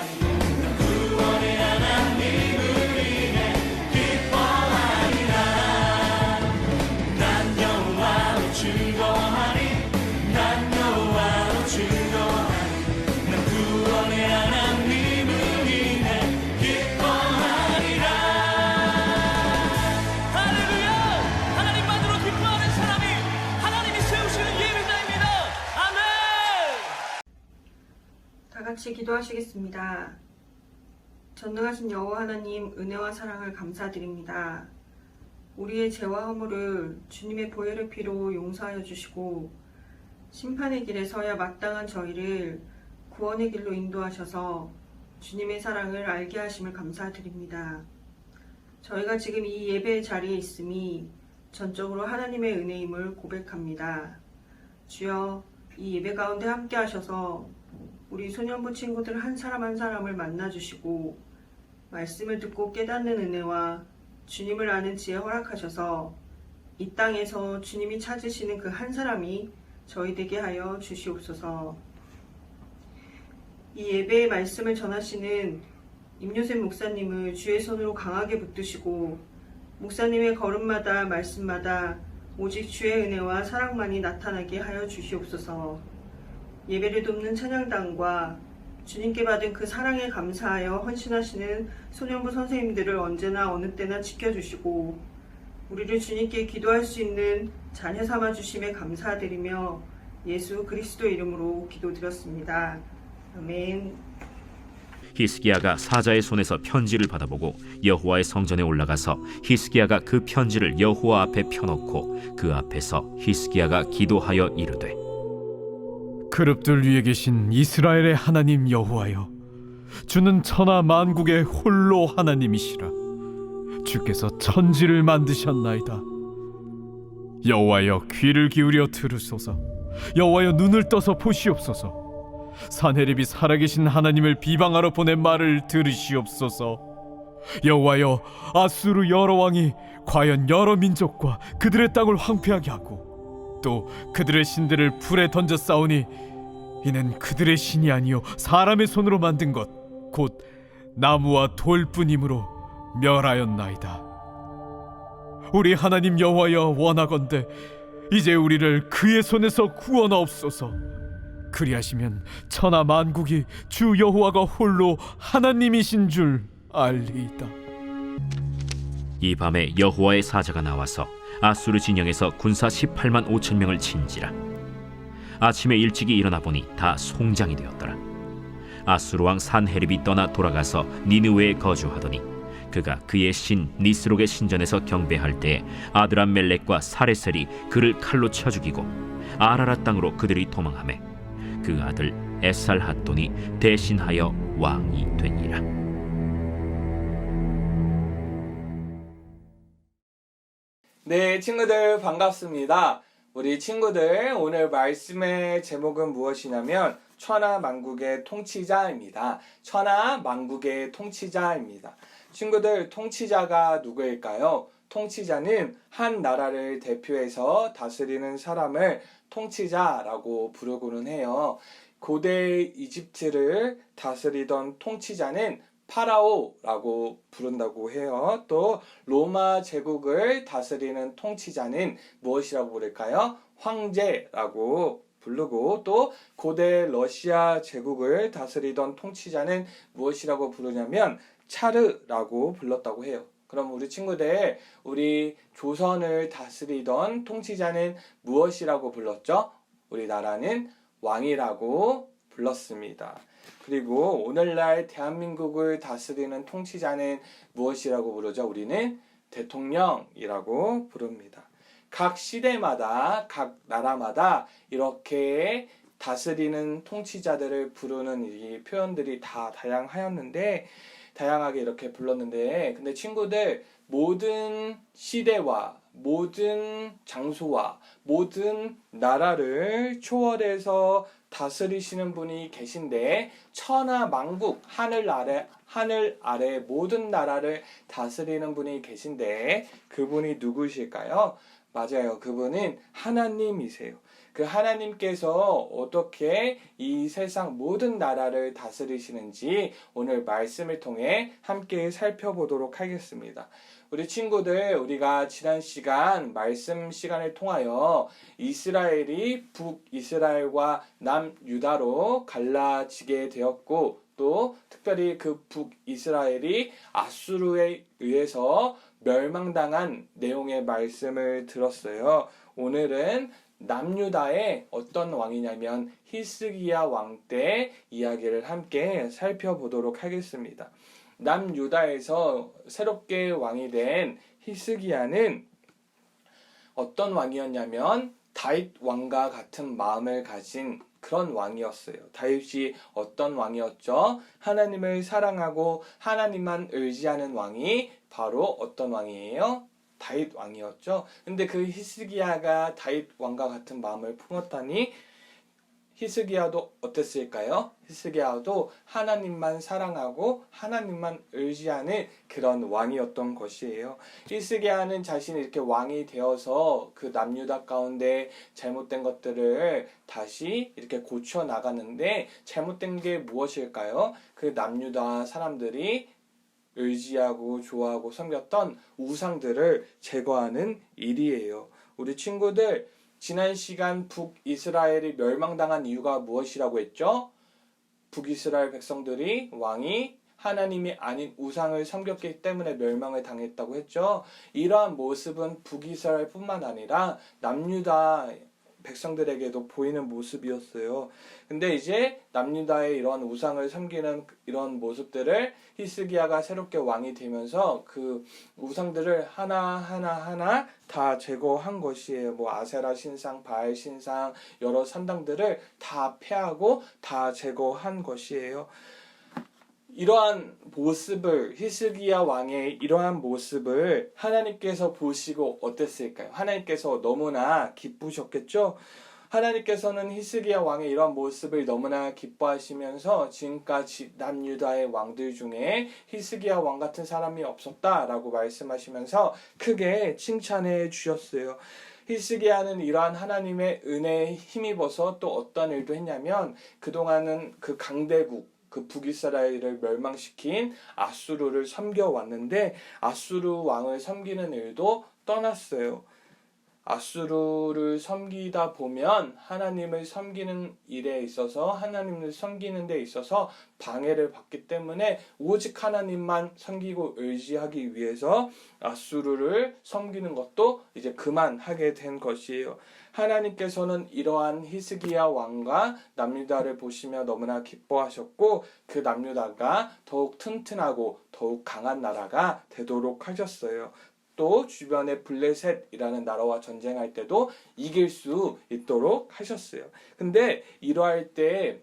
Hallelujah. 같이 기도하시겠습니다. 전능하신 여호와 하나님 은혜와 사랑을 감사드립니다. 우리의 죄와 허물을 주님의 보혈의 피로 용서하여 주시고 심판의 길에 서야 마땅한 저희를 구원의 길로 인도하셔서 주님의 사랑을 알게 하심을 감사드립니다. 저희가 지금 이 예배의 자리에 있음이 전적으로 하나님의 은혜임을 고백합니다. 주여 이 예배 가운데 함께 하셔서 우리 소년부 친구들 한 사람 한 사람을 만나주시고 말씀을 듣고 깨닫는 은혜와 주님을 아는 지혜 허락하셔서 이 땅에서 주님이 찾으시는 그 한 사람이 저희 되게 하여 주시옵소서. 이 예배의 말씀을 전하시는 임요셉 목사님을 주의 손으로 강하게 붙드시고 목사님의 걸음마다 말씀마다 오직 주의 은혜와 사랑만이 나타나게 하여 주시옵소서. 예배를 돕는 찬양단과 주님께 받은 그 사랑에 감사하여 헌신하시는 소년부 선생님들을 언제나 어느 때나 지켜주시고 우리를 주님께 기도할 수 있는 자녀 삼아 주심에 감사드리며 예수 그리스도 이름으로 기도드렸습니다. 아멘. 히스기야가 사자의 손에서 편지를 받아보고 여호와의 성전에 올라가서 히스기야가 그 편지를 여호와 앞에 펴놓고 그 앞에서 히스기야가 기도하여 이르되 그룹들 위에 계신 이스라엘의 하나님 여호와여 주는 천하 만국의 홀로 하나님이시라. 주께서 천지를 만드셨나이다. 여호와여 귀를 기울여 들으소서. 여호와여 눈을 떠서 보시옵소서. 사내립이 살아계신 하나님을 비방하러 보낸 말을 들으시옵소서. 여호와여 아수르 여러 왕이 과연 여러 민족과 그들의 땅을 황폐하게 하고 또 그들의 신들을 불에 던져 싸우니 이는 그들의 신이 아니요 사람의 손으로 만든 것 곧 나무와 돌뿐이므로 멸하였나이다. 우리 하나님 여호와여 원하건대 이제 우리를 그의 손에서 구원하옵소서. 그리하시면 천하 만국이 주 여호와가 홀로 하나님이신 줄 알리이다. 이 밤에 여호와의 사자가 나와서 아수르 진영에서 군사 18만 5천 명을 친지라. 아침에 일찍이 일어나 보니 다 송장이 되었더라. 아수르 왕 산헤립이 떠나 돌아가서 니느웨에 거주하더니 그가 그의 신 니스록의 신전에서 경배할 때에 아드람 멜렉과 사레셀이 그를 칼로 쳐 죽이고 아라라 땅으로 그들이 도망하매 그 아들 에살핫돈이 대신하여 왕이 되니라 네, 친구들 반갑습니다. 우리 친구들 오늘 말씀의 제목은 무엇이냐면 천하 만국의 통치자입니다. 천하 만국의 통치자입니다. 친구들 통치자가 누구일까요? 통치자는 한 나라를 대표해서 다스리는 사람을 통치자라고 부르고는 해요. 고대 이집트를 다스리던 통치자는 파라오라고 부른다고 해요. 또 로마 제국을 다스리는 통치자는 무엇이라고 부를까요? 황제라고 부르고 또 고대 러시아 제국을 다스리던 통치자는 무엇이라고 부르냐면 차르라고 불렀다고 해요. 그럼 우리 친구들 우리 조선을 다스리던 통치자는 무엇이라고 불렀죠? 우리나라는 왕이라고 불렀습니다. 그리고 오늘날 대한민국을 다스리는 통치자는 무엇이라고 부르죠? 우리는 대통령이라고 부릅니다. 각 시대마다 각 나라마다 이렇게 다스리는 통치자들을 부르는 이 표현들이 다 다양하였는데 다양하게 이렇게 불렀는데 근데 친구들 모든 시대와 모든 장소와 모든 나라를 초월해서 다스리시는 분이 계신데 천하 만국 하늘 아래 하늘 아래 모든 나라를 다스리는 분이 계신데 그분이 누구실까요? 맞아요. 그분은 하나님이세요. 그 하나님께서 어떻게 이 세상 모든 나라를 다스리시는지 오늘 말씀을 통해 함께 살펴보도록 하겠습니다. 우리 친구들, 우리가 지난 시간 말씀 시간을 통하여 이스라엘이 북이스라엘과 남유다로 갈라지게 되었고 또 특별히 그 북이스라엘이 아수르에 의해서 멸망당한 내용의 말씀을 들었어요. 오늘은 남유다의 어떤 왕이냐면 히스기야 왕 때 이야기를 함께 살펴보도록 하겠습니다. 남유다에서 새롭게 왕이 된 히스기야는 어떤 왕이었냐면 다윗 왕과 같은 마음을 가진 그런 왕이었어요. 다윗이 어떤 왕이었죠? 하나님을 사랑하고 하나님만 의지하는 왕이 바로 어떤 왕이에요? 다윗 왕이었죠. 근데 그 히스기야가 다윗 왕과 같은 마음을 품었다니 히스기야도 어땠을까요? 히스기야도 하나님만 사랑하고 하나님만 의지하는 그런 왕이었던 것이에요. 히스기야는 자신이 이렇게 왕이 되어서 그 남유다 가운데 잘못된 것들을 다시 이렇게 고쳐 나가는데 잘못된 게 무엇일까요? 그 남유다 사람들이 의지하고 좋아하고 섬겼던 우상들을 제거하는 일이에요. 우리 친구들 지난 시간 북이스라엘이 멸망당한 이유가 무엇이라고 했죠? 북이스라엘 백성들이 왕이 하나님이 아닌 우상을 섬겼기 때문에 멸망을 당했다고 했죠. 이러한 모습은 북이스라엘뿐만 아니라 남유다 백성들에게도 보이는 모습이었어요. 근데 이제 남유다의 이런 우상을 섬기는 이런 모습들을 히스기야가 새롭게 왕이 되면서 그 우상들을 하나 하나 하나 다 제거한 것이에요. 뭐 아세라 신상, 바알 신상 여러 산당들을 다 폐하고 다 제거한 것이에요. 이러한 모습을 히스기야 왕의 이러한 모습을 하나님께서 보시고 어땠을까요? 하나님께서 너무나 기쁘셨겠죠? 하나님께서는 히스기야 왕의 이러한 모습을 너무나 기뻐하시면서 지금까지 남유다의 왕들 중에 히스기야 왕 같은 사람이 없었다라고 말씀하시면서 크게 칭찬해 주셨어요. 히스기야는 이러한 하나님의 은혜에 힘입어서 또 어떤 일도 했냐면 그동안은 그 강대국 그 북이스라엘을 멸망시킨 아수르를 섬겨왔는데 아수르 왕을 섬기는 일도 떠났어요. 아수르를 섬기다 보면 하나님을 섬기는 일에 있어서 하나님을 섬기는 데 있어서 방해를 받기 때문에 오직 하나님만 섬기고 의지하기 위해서 아수르를 섬기는 것도 이제 그만하게 된 것이에요. 하나님께서는 이러한 히스기야 왕과 남유다를 보시며 너무나 기뻐하셨고 그 남유다가 더욱 튼튼하고 더욱 강한 나라가 되도록 하셨어요. 또 주변의 블레셋이라는 나라와 전쟁할 때도 이길 수 있도록 하셨어요. 근데 이러할 때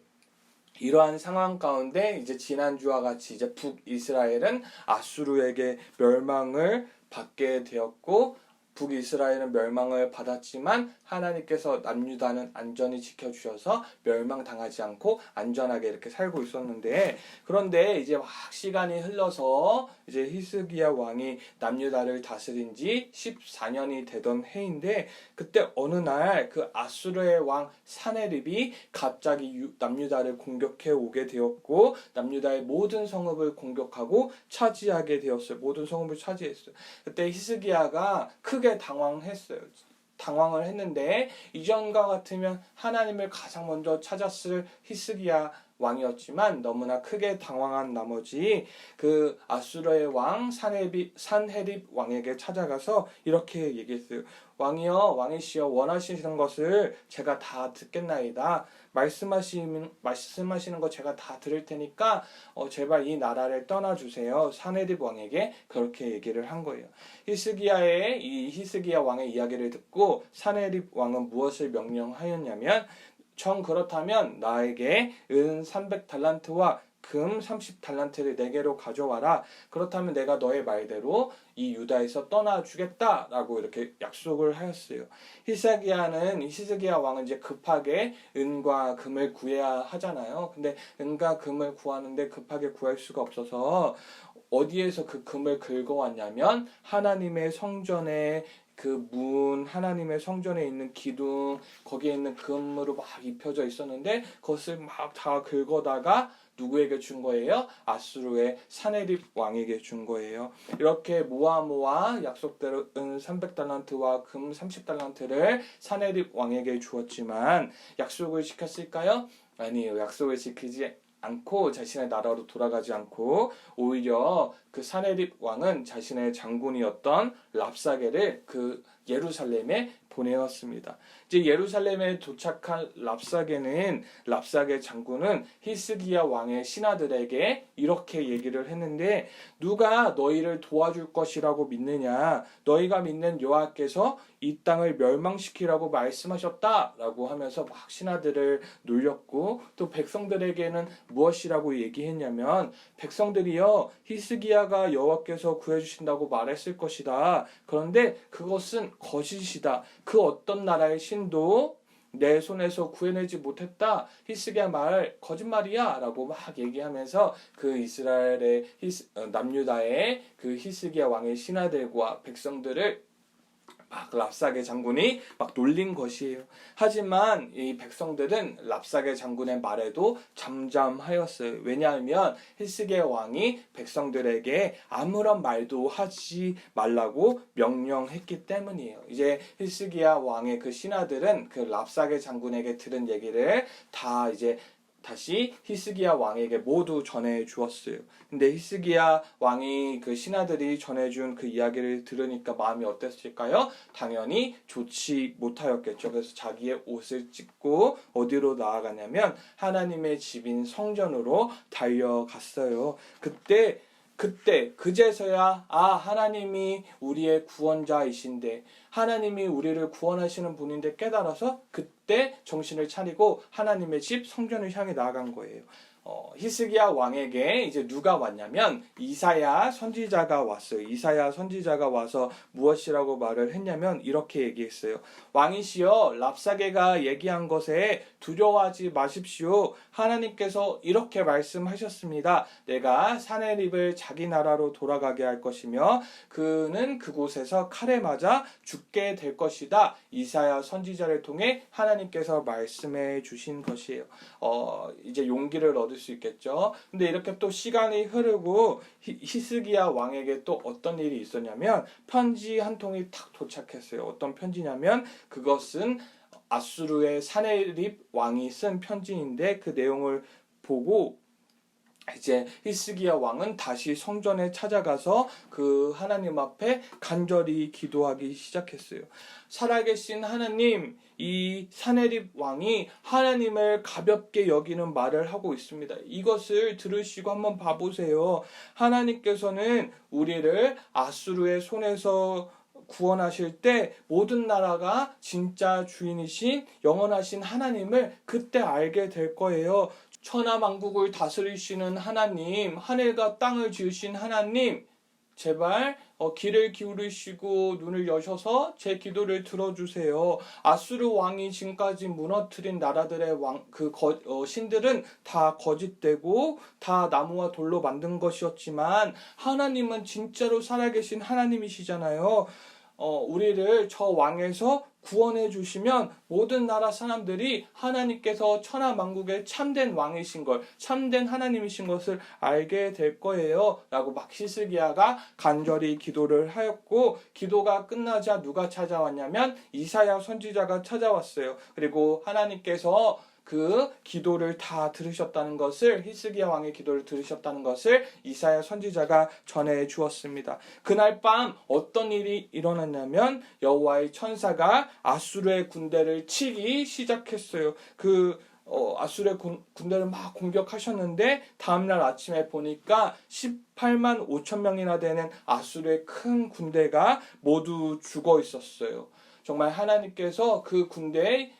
이러한 상황 가운데 이제 지난주와 같이 이제 북이스라엘은 아수르에게 멸망을 받게 되었고 북이스라엘은 멸망을 받았지만 하나님께서 남유다는 안전히 지켜주셔서 멸망당하지 않고 안전하게 이렇게 살고 있었는데 그런데 이제 막 시간이 흘러서 이제 히스기야 왕이 남유다를 다스린 지 14년이 되던 해인데 그때 어느 날 그 아수르의 왕 사네립이 갑자기 유- 남유다를 공격해 오게 되었고 남유다의 모든 성읍을 공격하고 차지하게 되었어요. 모든 성읍을 차지했어요. 그때 히스기야가 크게 당황했어요. 당황을 했는데 이전과 같으면 하나님을 가장 먼저 찾았을 히스기야 왕이었지만 너무나 크게 당황한 나머지 그 아수르의 왕 산헤립, 왕에게 찾아가서 이렇게 얘기했어요. 왕이여 왕이시여 원하시는 것을 제가 다 듣겠나이다. 말씀하시는 말씀하시는 거 제가 다 들을 테니까 어, 제발 이 나라를 떠나 주세요. 산헤립 왕에게 그렇게 얘기를 한 거예요. 히스기야의 이 히스기야 왕의 이야기를 듣고 산헤립 왕은 무엇을 명령하였냐면 정 그렇다면 나에게 은 300달란트와 금 30달란트를 내게로 가져와라. 그렇다면 내가 너의 말대로 이 유다에서 떠나주겠다 라고 이렇게 약속을 하였어요. 히스기야는 히스기야 왕은 이제 급하게 은과 금을 구해야 하잖아요. 근데 은과 금을 구하는데 급하게 구할 수가 없어서 어디에서 그 금을 긁어왔냐면 하나님의 성전에 그 문, 하나님의 성전에 있는 기둥, 거기에 있는 금으로 막 입혀져 있었는데 그것을 막 다 긁어다가 누구에게 준 거예요? 아수르의 사네립 왕에게 준 거예요. 이렇게 모아 모아 약속대로 은 300달란트와 금 30달란트를 사네립 왕에게 주었지만 약속을 지켰을까요? 아니에요. 약속을 지키지 않고 자신의 나라로 돌아가지 않고 오히려 그 사네립 왕은 자신의 장군이었던 랍사게를 그 예루살렘에 보내었습니다. 이제 예루살렘에 도착한 랍사게는 랍사게 장군은 히스기야 왕의 신하들에게 이렇게 얘기를 했는데 누가 너희를 도와줄 것이라고 믿느냐? 너희가 믿는 여호와께서 이 땅을 멸망시키라고 말씀하셨다라고 하면서 막 신하들을 놀렸고 또 백성들에게는 무엇이라고 얘기했냐면 백성들이여 히스기야가 여호와께서 구해주신다고 말했을 것이다. 그런데 그것은 거짓이다. 그 어떤 나라의 신도 내 손에서 구해내지 못했다. 히스기야 말 거짓말이야라고 막 얘기하면서 그 이스라엘의 히스, 어, 남유다의 그 히스기야 왕의 신하들과 백성들을 막 랍사게 장군이 막 놀린 것이에요. 하지만 이 백성들은 랍사게 장군의 말에도 잠잠하였어요. 왜냐하면 히스게 왕이 백성들에게 아무런 말도 하지 말라고 명령했기 때문이에요. 이제 히스기야 왕의 그 신하들은 그 랍사게 장군에게 들은 얘기를 다 이제 다시 히스기야 왕에게 모두 전해 주었어요. 근데 히스기야 왕이 그 신하들이 전해 준 그 이야기를 들으니까 마음이 어땠을까요? 당연히 좋지 못하였겠죠. 그래서 자기의 옷을 찢고 어디로 나아가냐면 하나님의 집인 성전으로 달려갔어요. 그때 그때 그제서야 아 하나님이 우리의 구원자이신데 하나님이 우리를 구원하시는 분인데 깨달아서 그때 정신을 차리고 하나님의 집 성전을 향해 나아간 거예요. 어, 히스기야 왕에게 이제 누가 왔냐면 이사야 선지자가 왔어요. 이사야 선지자가 와서 무엇이라고 말을 했냐면 이렇게 얘기했어요. 왕이시여 랍사게가 얘기한 것에 두려워하지 마십시오. 하나님께서 이렇게 말씀하셨습니다. 내가 사내립을 자기 나라로 돌아가게 할 것이며 그는 그곳에서 칼에 맞아 죽게 될 것이다. 이사야 선지자를 통해 하나님께서 말씀해 주신 것이에요. 어, 이제 용기를 얻을 수 있겠죠. 근데 이렇게 또 시간이 흐르고 히, 히스기야 왕에게 또 어떤 일이 있었냐면 편지 한 통이 탁 도착했어요. 어떤 편지냐면 그것은 아수르의 사네립 왕이 쓴 편지인데 그 내용을 보고 이제 히스기야 왕은 다시 성전에 찾아가서 그 하나님 앞에 간절히 기도하기 시작했어요. 살아계신 하나님, 이 사네립 왕이 하나님을 가볍게 여기는 말을 하고 있습니다. 이것을 들으시고 한번 봐보세요. 하나님께서는 우리를 아수르의 손에서 구원하실 때 모든 나라가 진짜 주인이신 영원하신 하나님을 그때 알게 될 거예요. 천하 만국을 다스리시는 하나님, 하늘과 땅을 지으신 하나님, 제발 어, 귀를 기울이시고 눈을 여셔서 제 기도를 들어주세요. 아수르 왕이 지금까지 무너뜨린 나라들의 왕, 그 거- 어, 신들은 다 거짓되고 다 나무와 돌로 만든 것이었지만 하나님은 진짜로 살아계신 하나님이시잖아요. 어, 우리를 저 왕에서 구원해 주시면 모든 나라 사람들이 하나님께서 천하 만국의 참된 왕이신 걸, 참된 하나님이신 것을 알게 될 거예요. 라고 막 히스기야가 간절히 기도를 하였고, 기도가 끝나자 누가 찾아왔냐면 이사야 선지자가 찾아왔어요. 그리고 하나님께서 그 기도를 다 들으셨다는 것을 히스기야 왕의 기도를 들으셨다는 것을 이사야 선지자가 전해 주었습니다. 그날 밤 어떤 일이 일어났냐면 여호와의 천사가 아수르의 군대를 치기 시작했어요. 그 어, 아수르의 군, 군대를 막 공격하셨는데 다음날 아침에 보니까 18만 5천 명이나 되는 아수르의 큰 군대가 모두 죽어 있었어요. 정말 하나님께서 그 군대의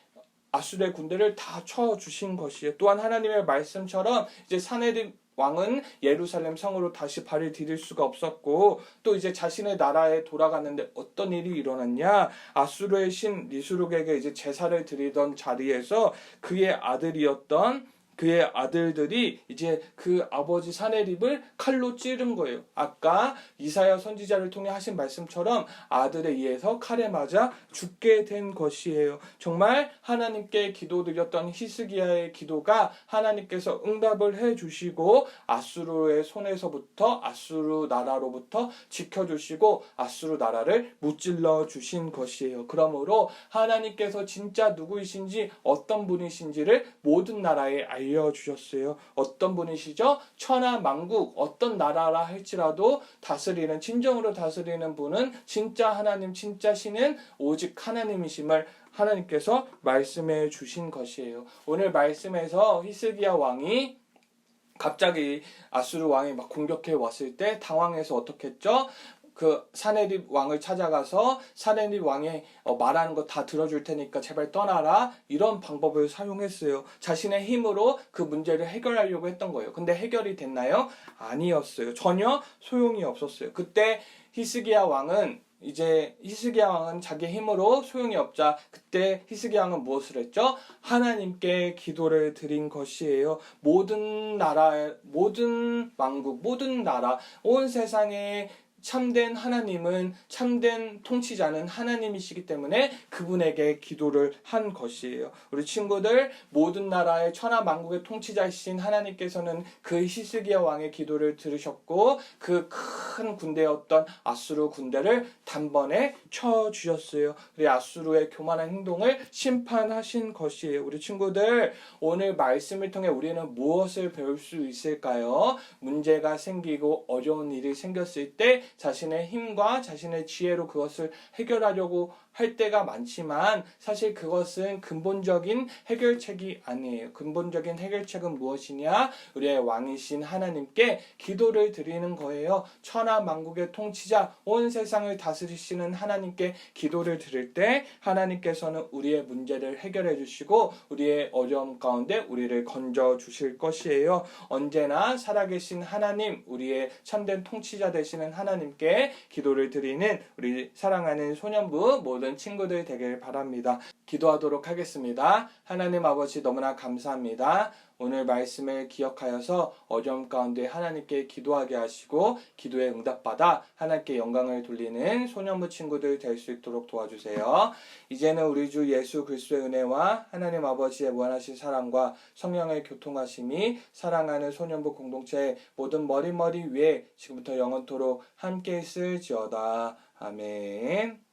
아수르의 군대를 다 쳐주신 것이에요. 또한 하나님의 말씀처럼 이제 사내립 왕은 예루살렘 성으로 다시 발을 디딜 수가 없었고 또 이제 자신의 나라에 돌아갔는데 어떤 일이 일어났냐 아수르의 신 리수룩에게 이제 제사를 드리던 자리에서 그의 아들이었던 그의 아들들이 이제 그 아버지 사내립을 칼로 찌른 거예요. 아까 이사야 선지자를 통해 하신 말씀처럼 아들에 의해서 칼에 맞아 죽게 된 것이에요. 정말 하나님께 기도드렸던 히스기야의 기도가 하나님께서 응답을 해 주시고 아수르의 손에서부터 아수르 나라로부터 지켜 주시고 아수르 나라를 무찔러 주신 것이에요. 그러므로 하나님께서 진짜 누구이신지 어떤 분이신지를 모든 나라에 알려 주셨어요. 어떤 분이시죠? 천하 만국 어떤 나라라 할지라도 다스리는 진정으로 다스리는 분은 진짜 하나님 진짜 신은 오직 하나님이심을 하나님께서 말씀해 주신 것이에요. 오늘 말씀에서 히스기야 왕이 갑자기 아수르 왕이 막 공격해 왔을 때 당황해서 어떻게 했죠? 그 사네립 왕을 찾아가서 사네립 왕이 어, 말하는 거 다 들어줄 테니까 제발 떠나라 이런 방법을 사용했어요. 자신의 힘으로 그 문제를 해결하려고 했던 거예요. 근데 해결이 됐나요? 아니었어요. 전혀 소용이 없었어요. 그때 히스기야 왕은 이제 히스기야 왕은 자기 힘으로 소용이 없자 그때 히스기야 왕은 무엇을 했죠? 하나님께 기도를 드린 것이에요. 모든 나라, 모든 왕국, 모든 나라, 온 세상에 참된 하나님은 참된 통치자는 하나님이시기 때문에 그분에게 기도를 한 것이에요. 우리 친구들 모든 나라의 천하 만국의 통치자이신 하나님께서는 그 히스기야 왕의 기도를 들으셨고 그 큰 군대였던 아수르 군대를 단번에 쳐 주셨어요. 우리 아수르의 교만한 행동을 심판하신 것이에요. 우리 친구들 오늘 말씀을 통해 우리는 무엇을 배울 수 있을까요? 문제가 생기고 어려운 일이 생겼을 때 자신의 힘과 자신의 지혜로 그것을 해결하려고 할 때가 많지만 사실 그것은 근본적인 해결책이 아니에요. 근본적인 해결책은 무엇이냐? 우리의 왕이신 하나님께 기도를 드리는 거예요. 천하 만국의 통치자 온 세상을 다스리시는 하나님께 기도를 드릴 때 하나님께서는 우리의 문제를 해결해 주시고 우리의 어려움 가운데 우리를 건져 주실 것이에요. 언제나 살아계신 하나님, 우리의 참된 통치자 되시는 하나님께 기도를 드리는 우리 사랑하는 소년부 모든 친구들 되길 바랍니다. 기도하도록 하겠습니다. 하나님 아버지 너무나 감사합니다. 오늘 말씀을 기억하여서 어려움 가운데 하나님께 기도하게 하시고 기도에 응답받아 하나님께 영광을 돌리는 소년부 친구들 될 수 있도록 도와주세요. 이제는 우리 주 예수 그리스도의 은혜와 하나님 아버지의 무한하신 사랑과 성령의 교통하심이 사랑하는 소년부 공동체의 모든 머리머리 위에 지금부터 영원토록 함께 있을지어다. 아멘.